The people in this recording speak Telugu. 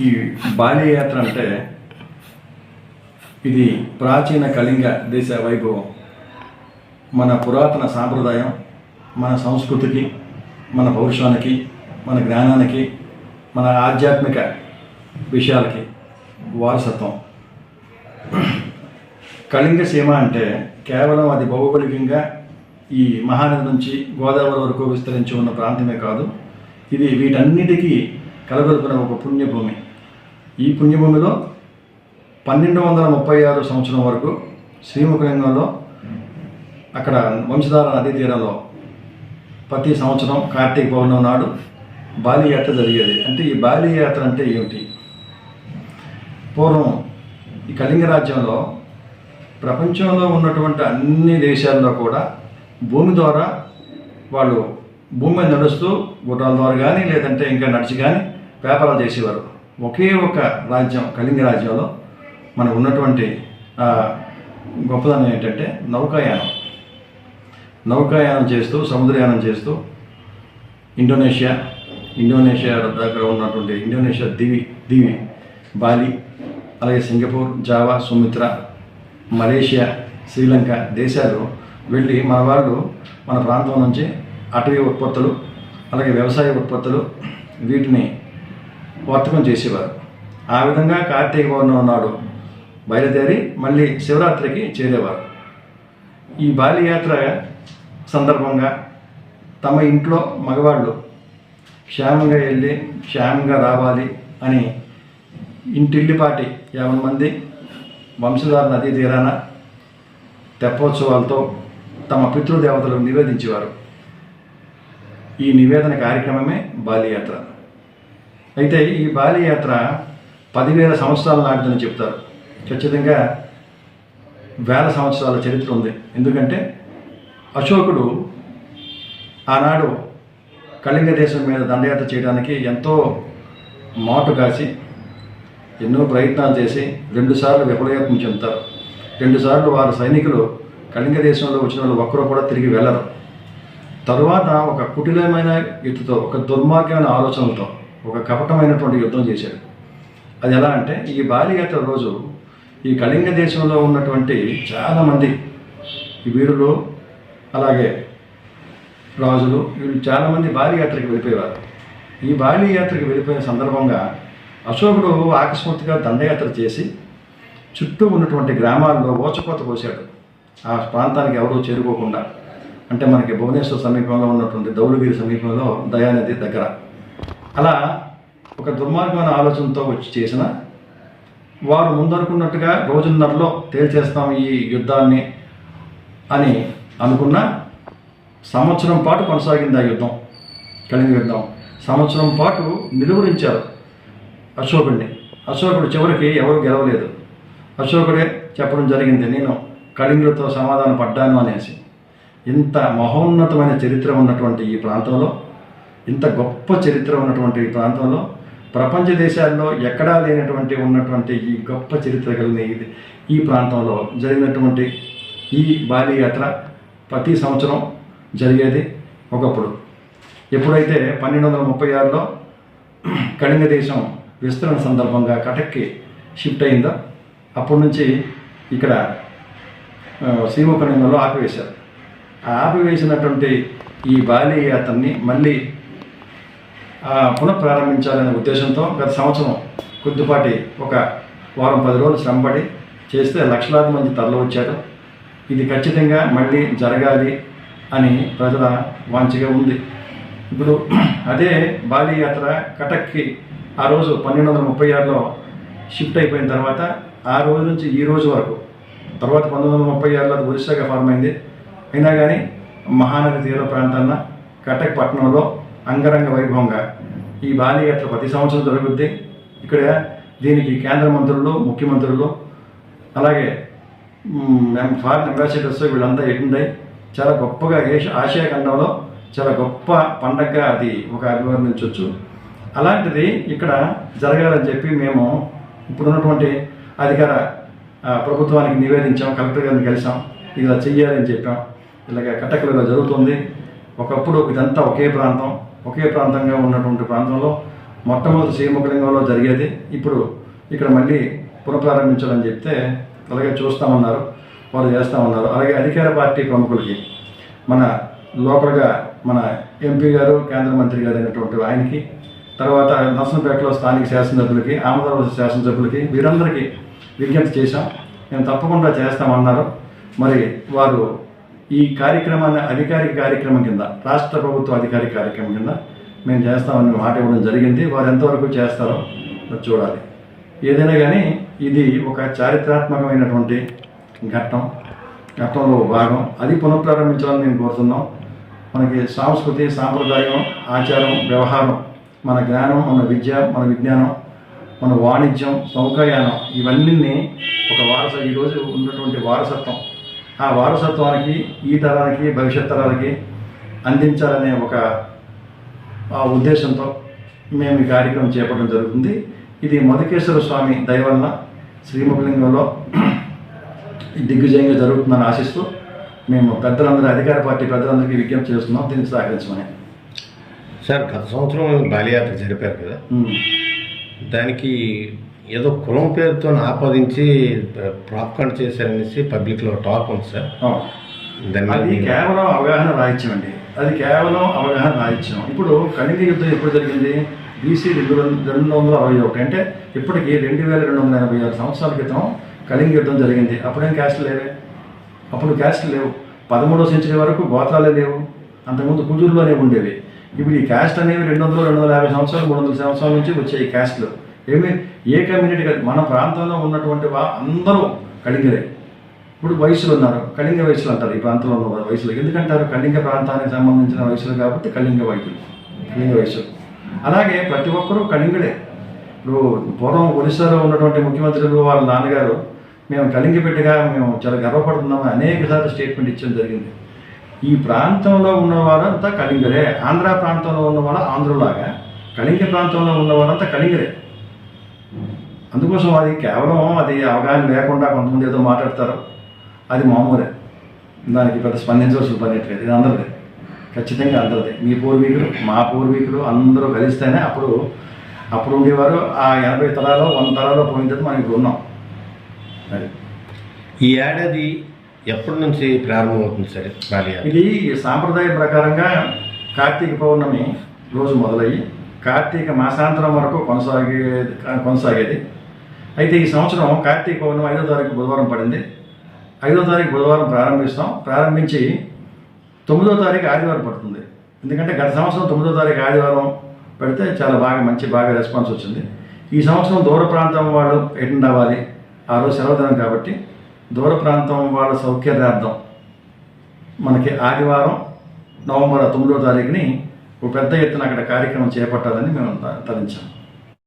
ఈ బాలియాత్ర అంటే ఇది ప్రాచీన కళింగ దేశ వైభవం. మన పురాతన సాంప్రదాయం మన సంస్కృతికి మన పౌరుషానికి మన జ్ఞానానికి మన ఆధ్యాత్మిక విషయాలకి వారసత్వం. కళింగ సీమ అంటే కేవలం అది భౌగోళికంగా ఈ మహానది నుంచి గోదావరి వరకు విస్తరించి ఉన్న ప్రాంతమే కాదు ఇది వీటన్నిటికీ కలగొలుపున ఒక పుణ్యభూమి. ఈ పుణ్యభూమిలో పన్నెండు వందల ముప్పై ఆరు సంవత్సరం వరకు శ్రీముఖలింగంలో అక్కడ వంశధార నదీ తీరంలో ప్రతి సంవత్సరం కార్తీక పౌర్ణమి నాడు బాలియాత్ర జరిగేది. అంటే ఈ బాలియాత్ర అంటే ఏమిటి? పూర్వం ఈ కళింగ రాజ్యంలో ప్రపంచంలో ఉన్నటువంటి అన్ని దేశాల్లో కూడా భూమి ద్వారా వాళ్ళు భూమి మీద నడుస్తూ గుర్రాల ద్వారా కానీ లేదంటే ఇంకా నడిచి కానీ వ్యాపారాలు చేసేవారు. ఒకే ఒక రాజ్యం కళింగ రాజ్యంలో మనకు ఉన్నటువంటి గొప్పదనం ఏంటంటే నౌకాయానం. నౌకాయానం చేస్తూ సముద్రయానం చేస్తూ ఇండోనేషియా ఇండోనేషియా దగ్గర ఉన్నటువంటి ఇండోనేషియా దివి దివి బాలి అలాగే Singapore Java Sumatra Malaysia Sri Lanka దేశాలు వెళ్ళి మన వాళ్ళు మన ప్రాంతం నుంచి అటవీ ఉత్పత్తులు అలాగే వ్యవసాయ ఉత్పత్తులు వీటిని వర్తకం చేసేవారు. ఆ విధంగా కార్తీక పౌర్ణమి నాడు బయలుదేరి మళ్ళీ శివరాత్రికి చేరేవారు. ఈ బాలియాత్ర సందర్భంగా తమ ఇంట్లో మగవాళ్ళు క్షేమంగా వెళ్ళి క్షేమంగా రావాలి అని ఇంటిల్లిపాటి యాభై మంది వంశధార నదీ తీరాన తెప్పోత్సవాలతో తమ పితృదేవతలకు నివేదించేవారు. ఈ నివేదన కార్యక్రమమే బాలియాత్ర అయితే ఈ బాలియాత్ర పదివేల సంవత్సరాల నాటిదని చెప్తారు. ఖచ్చితంగా వేల సంవత్సరాల చరిత్ర ఉంది. ఎందుకంటే అశోకుడు ఆనాడు కళింగ దేశం మీద దండయాత్ర చేయడానికి ఎంతో మాటు కాసి ఎన్నో ప్రయత్నాలు చేసి రెండుసార్లు విఫలయత్నం చెందుతారు. రెండుసార్లు వారి సైనికులు కళింగ దేశంలో వచ్చిన వాళ్ళు ఒక్కరు కూడా తిరిగి వెళ్ళరు. తరువాత ఒక కుటిలమైన యుద్ధతో ఒక దుర్మార్గమైన ఆలోచనలతో ఒక కపటమైనటువంటి యుద్ధం చేశాడు. అది ఎలా అంటే ఈ బాలియాత్ర రోజు ఈ కళింగ దేశంలో ఉన్నటువంటి చాలామంది ఈ వీరులు అలాగే రాజులు వీళ్ళు చాలామంది బాలి వెళ్ళిపోయేవారు. ఈ బాలి వెళ్ళిపోయిన సందర్భంగా అశోకుడు ఆకస్మాత్తుగా దండయాత్ర చేసి చుట్టూ ఉన్నటువంటి గ్రామాల్లో ఓచకోత కోసాడు ఆ ప్రాంతానికి ఎవరూ చేరుకోకుండా. అంటే మనకి భువనేశ్వర సమీపంలో ఉన్నటువంటి దౌలగిరి సమీపంలో దయానది దగ్గర. అలా ఒక దుర్మార్గమైన ఆలోచనతో వచ్చి చేసిన వారు ముందనుకున్నట్టుగా రోజున్నరలో తేల్చేస్తాం ఈ యుద్ధాన్ని అని అనుకున్న సంవత్సరం పాటు కొనసాగింది ఆ యుద్ధం. కళింగ యుద్ధం. సంవత్సరం పాటు నిలువరించారు అశోకుడిని. అశోకుడు చివరికి ఎవరు గెలవలేదు. అశోకుడే చెప్పడం జరిగింది నేను కళింగులతో సమాధానం పడ్డాను అనేసి. ఇంత మహోన్నతమైన చరిత్ర ఉన్నటువంటి ఈ ప్రాంతంలో ఇంత గొప్ప చరిత్ర ఉన్నటువంటి ఈ ప్రాంతంలో ప్రపంచ దేశాల్లో ఎక్కడా లేనటువంటి ఉన్నటువంటి ఈ గొప్ప చరిత్ర కలిగిన ఇది ఈ ప్రాంతంలో జరిగినటువంటి ఈ బాలి యాత్ర ప్రతి సంవత్సరం జరిగేది ఒకప్పుడు. ఎప్పుడైతే పన్నెండు వందల ముప్పై ఆరులో కళింగ దేశం విస్తరణ సందర్భంగా కటక్కి షిఫ్ట్ అయిందో అప్పటి నుంచి ఇక్కడ ఆ, శ్రీముఖలింగంలో ఆపివేశారు. ఆ ఆపివేసినటువంటి ఈ బాలి యాత్రని మళ్ళీ పునఃప్రారంభించాలనే ఉద్దేశంతో గత సంవత్సరం కొద్దిపాటి ఒక వారం పది రోజులు శ్రమపడి చేస్తే లక్షలాది మంది తరలి వచ్చారు. ఇది ఖచ్చితంగా మళ్ళీ జరగాలి అని ప్రజల వాంఛగా ఉంది. ఇప్పుడు అదే బాలి యాత్ర కటక్కి ఆ రోజు పన్నెండు వందల ముప్పై ఆరులో షిఫ్ట్ అయిపోయిన తర్వాత ఆ రోజు నుంచి ఈ రోజు వరకు తర్వాత పంతొమ్మిది వందల ముప్పై ఆరులో అది ఒరిస్సాగా ఫామ్ అయింది. అయినా కానీ మహానది తీర ప్రాంతాన్న కటక్ పట్టణంలో అంగరంగ వైభవంగా ఈ బాలి ప్రతి సంవత్సరం జరుగుద్ది. ఇక్కడ దీనికి కేంద్ర మంత్రులు ముఖ్యమంత్రులు అలాగే ఫారిన్ అంబాసిడర్స్ వీళ్ళంతా ఎటుండయి చాలా గొప్పగా ఆసియా ఖండంలో చాలా గొప్ప పండగగా అది ఒక అభివర్ణించవచ్చు అలాంటిది ఇక్కడ జరగాలని చెప్పి మేము ఇప్పుడున్నటువంటి అధికార ప్రభుత్వానికి నివేదించాం కలెక్టర్ గారిని కలిసాం. ఇలా చెయ్యాలని చెప్పాం. ఇలాగ కట్టకలుగా జరుగుతుంది. ఒకప్పుడు ఇదంతా ఒకే ప్రాంతం. ఒకే ప్రాంతంగా ఉన్నటువంటి ప్రాంతంలో మొట్టమొదటి శ్రీముఖలింగంలో జరిగేది. ఇప్పుడు ఇక్కడ మళ్ళీ పునఃప్రారంభించాలని చెప్తే అలాగే చూస్తామన్నారు వాళ్ళు చేస్తామన్నారు. అలాగే అధికార పార్టీ ప్రముఖులకి మన లోకల్గా మన ఎంపీ గారు కేంద్ర మంత్రి గారు అయినటువంటి ఆయనకి తర్వాత నర్సంపేటలో స్థానిక శాసనసభ్యులకి ఆమదాబాద్ శాసనసభ్యులకి వీరందరికీ విజ్ఞప్తి చేశాం. మేము తప్పకుండా చేస్తామన్నారు. మరి వారు ఈ కార్యక్రమాన్ని అధికారిక కార్యక్రమం కింద రాష్ట్ర ప్రభుత్వ అధికారిక కార్యక్రమం కింద మేము చేస్తామని మాట ఇవ్వడం జరిగింది. వారు ఎంతవరకు చేస్తారో చూడాలి. ఏదైనా కానీ ఇది ఒక చారిత్రాత్మకమైనటువంటి ఘట్టం ఘట్టంలో భాగం. అది పునఃప్రారంభించాలని మేము కోరుతున్నాం. మనకి సాంస్కృతి సాంప్రదాయం ఆచారం వ్యవహారం మన జ్ఞానం మన విద్య మన విజ్ఞానం మన వాణిజ్యం సౌకర్యానం ఇవన్నీ ఒక వారస ఈరోజు ఉన్నటువంటి వారసత్వం ఆ వారసత్వానికి ఈ తరానికి భవిష్యత్ తరాలకి అందించాలనే ఒక ఆ ఉద్దేశంతో మేము ఈ కార్యక్రమం చేపట్టడం జరుగుతుంది. ఇది మధుకేశ్వర స్వామి దయ వలన శ్రీముఖలింగంలో దిగ్విజయంగా జరుగుతుందని ఆశిస్తూ మేము పెద్దలందరూ అధికార పార్టీ పెద్దలందరికీ విజ్ఞప్తి చేస్తున్నాం. దీనికి సహకరించమని. సార్ గత సంవత్సరం బాలియాత్ర జరిపారు కదా. దానికి ఏదో కులం పేరుతో ఆపాదించి ప్రాపకాండ్ చేశారనేసి పబ్లిక్లో టాక్ ఉంది సార్. అది కేవలం అవగాహన రాహిత్యం అండి. అది కేవలం అవగాహన రాహిత్యం ఇప్పుడు కళింగ యుద్ధం ఎప్పుడు జరిగింది? బీసీ రెండు రెండు వందల అరవై ఒకటి అంటే ఇప్పటికి రెండు వేల రెండు వందల ఎనభై ఆరు సంవత్సరాల క్రితం కళింగ యుద్ధం జరిగింది. అప్పుడేం క్యాస్ట్లు లేవే? అప్పుడు క్యాస్ట్లు లేవు. పదమూడవ సెంచరీ వరకు గోత్రాలే లేవు. అంతకుముందు కుజూరులోనే ఉండేవి. ఇప్పుడు ఈ క్యాస్ట్ అనేవి రెండు వందలు రెండు వందల యాభై సంవత్సరాలు మూడు వందల సంవత్సరాల నుంచి వచ్చాయి క్యాస్ట్లు. ఏమి? ఏ కమ్యూనిటీ కాదు. మన ప్రాంతంలో ఉన్నటువంటి వా అందరూ కళింగరే ఇప్పుడు వయసులు ఉన్నారు. కళింగ వయసులు అంటారు ఈ ప్రాంతంలో ఉన్న వయసులు. ఎందుకంటారు? కళింగ ప్రాంతానికి సంబంధించిన వయసులు కాబట్టి కళింగ వైద్యులు కళింగ వయసులు. అలాగే ప్రతి ఒక్కరూ కళింగుడే ఇప్పుడు పూర్వం ఒరిస్సాలో ఉన్నటువంటి ముఖ్యమంత్రులు వాళ్ళ నాన్నగారు మేము కళింగ బిడ్డగా మేము చాలా గర్వపడుతున్నామని అనేక సార్లు స్టేట్మెంట్ ఇచ్చడం జరిగింది. ఈ ప్రాంతంలో ఉన్నవారంతా కళింగరే ఆంధ్ర ప్రాంతంలో ఉన్నవారు ఆంధ్రులాగా. కళింగ ప్రాంతంలో ఉన్నవారంతా కళింగరే అందుకోసం అది కేవలం అది అవగాహన లేకుండా కొంతమంది ఏదో మాట్లాడతారు. అది మామూలే. దానికి పెద్ద స్పందించవలసిన పని లేదు. ఇది అందరిది. ఖచ్చితంగా అందరిది. మీ పూర్వీకులు మా పూర్వీకులు అందరూ కలిస్తేనే అప్పుడు అప్పుడు ఉండేవారు. ఆ ఎనభై తరాలు వంద తరాలు పోయిన తర్వాత మనం ఇప్పుడు ఉన్నాం. అది. ఈ ఏడాది ఎప్పటి నుంచి ప్రారంభమవుతుంది సార్ ఇది సాంప్రదాయ ప్రకారంగా కార్తీక పౌర్ణమి రోజు మొదలయ్యి కార్తీక మాసాంతరం వరకు కొనసాగే కొనసాగేది. అయితే ఈ సంవత్సరం కార్తీక పౌర్ణమి ఐదో తారీఖు బుధవారం పడింది. ఐదో తారీఖు బుధవారం ప్రారంభిస్తాం. ప్రారంభించి తొమ్మిదో తారీఖు ఆదివారం పడుతుంది. ఎందుకంటే గత సంవత్సరం తొమ్మిదో తారీఖు ఆదివారం పెడితే చాలా బాగా మంచి బాగా రెస్పాన్స్ వచ్చింది. ఈ సంవత్సరం దూర ప్రాంతం వాళ్ళు అటెండ్ అవ్వాలి? ఆ రోజు సెలవు దినం కాబట్టి దూర ప్రాంతం వాళ్ళ సౌకర్యార్థం మనకి ఆదివారం నవంబర్ తొమ్మిదో తారీఖుని ఒక పెద్ద ఎత్తున అక్కడ కార్యక్రమం చేపట్టాలని మేము త- తరించాం